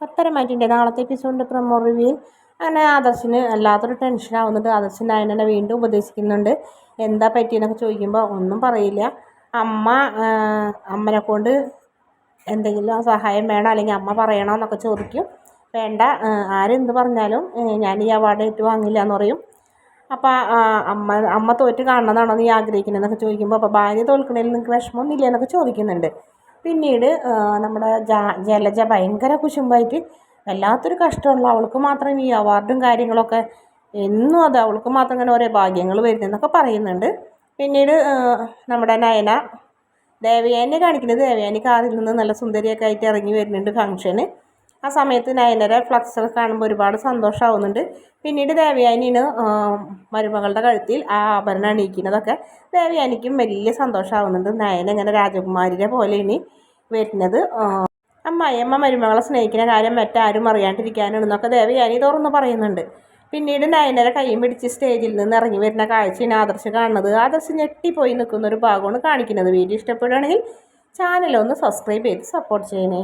പത്തരമാറ്റിന്റെ നാളത്തെ എപ്പിസോഡിന്റെ പ്രൊമോ റിവ്യൂവിൽ അങ്ങനെ ആദർശിന് അല്ലാത്തൊരു ടെൻഷൻ ആവുന്നുണ്ട്. ആദർശൻ നയനെ വീണ്ടും ഉപദേശിക്കുന്നുണ്ട്. എന്താ പറ്റിയെന്നൊക്കെ ചോദിക്കുമ്പോൾ ഒന്നും പറയില്ല. അമ്മ അമ്മനെ കൊണ്ട് എന്തെങ്കിലും സഹായം വേണം അല്ലെങ്കിൽ അമ്മ പറയണോ എന്നൊക്കെ ചോദിക്കും. വേണ്ട ആരെന്ത് പറഞ്ഞാലും ഞാൻ ഈ അവാർഡ് ഏറ്റുവാങ്ങില്ല എന്ന് പറയും. അപ്പോൾ അമ്മ അമ്മ തോറ്റ് കാണണമെന്നാണോ നീ ആഗ്രഹിക്കുന്നതെന്നൊക്കെ ചോദിക്കുമ്പോൾ അപ്പോൾ ഭാര്യ തോൽക്കണേൽ നിങ്ങൾക്ക് വിഷമമൊന്നുമില്ല എന്നൊക്കെ ചോദിക്കുന്നുണ്ട്. പിന്നീട് നമ്മുടെ ജലജ ഭയങ്കര കുശുമ്പായിട്ട് വല്ലാത്തൊരു കഷ്ടമുള്ള അവൾക്ക് മാത്രം ഈ അവാർഡും കാര്യങ്ങളൊക്കെ എന്നും അത് അവൾക്ക് മാത്രം ഇങ്ങനെ ഓരോ ഭാഗ്യങ്ങൾ വരുന്നതെന്നൊക്കെ പറയുന്നുണ്ട്. പിന്നീട് നമ്മുടെ നയന ദേവയാനിയെ കാണിക്കുന്നത്. ദേവയാനി കാറിൽ നിന്ന് നല്ല സുന്ദരിയൊക്കെ ആയിട്ട് ഇറങ്ങി വരുന്നുണ്ട് ഫംഗ്ഷന്. ആ സമയത്ത് നയനരെ ഫ്ലക്സ് കാണുമ്പോൾ ഒരുപാട് സന്തോഷമാവുന്നുണ്ട് പിന്നീട് ദേവയാനിന് മരുമകളുടെ കഴുത്തിൽ ആ ആഭരണം അണിയിക്കുന്നതൊക്കെ ദേവയാനിക്കും വലിയ സന്തോഷമാവുന്നുണ്ട് നയന ഇങ്ങനെ രാജകുമാരിയെ പോലെ ഇനി വരുന്നത് അമ്മായിയമ്മ മരുമകളെ സ്നേഹിക്കുന്ന കാര്യം മറ്റാരും അറിയാണ്ടിരിക്കാനാണെന്നൊക്കെ ദേവയാനി തുറന്ന് പറയുന്നുണ്ട്. പിന്നീട് നയനരെ കൈയും പിടിച്ച് സ്റ്റേജിൽ നിന്ന് ഇറങ്ങി വരുന്ന കാഴ്ചയാണ് ആദർശ് കാണുന്നത്. ആദർശ് ഞെട്ടിപ്പോയി നിൽക്കുന്ന ഒരു ഭാഗമാണ് കാണിക്കുന്നത്. വീഡിയോ ഇഷ്ടപ്പെടുകയാണെങ്കിൽ ചാനലൊന്ന് സബ്സ്ക്രൈബ് ചെയ്ത് സപ്പോർട്ട് ചെയ്യണേ.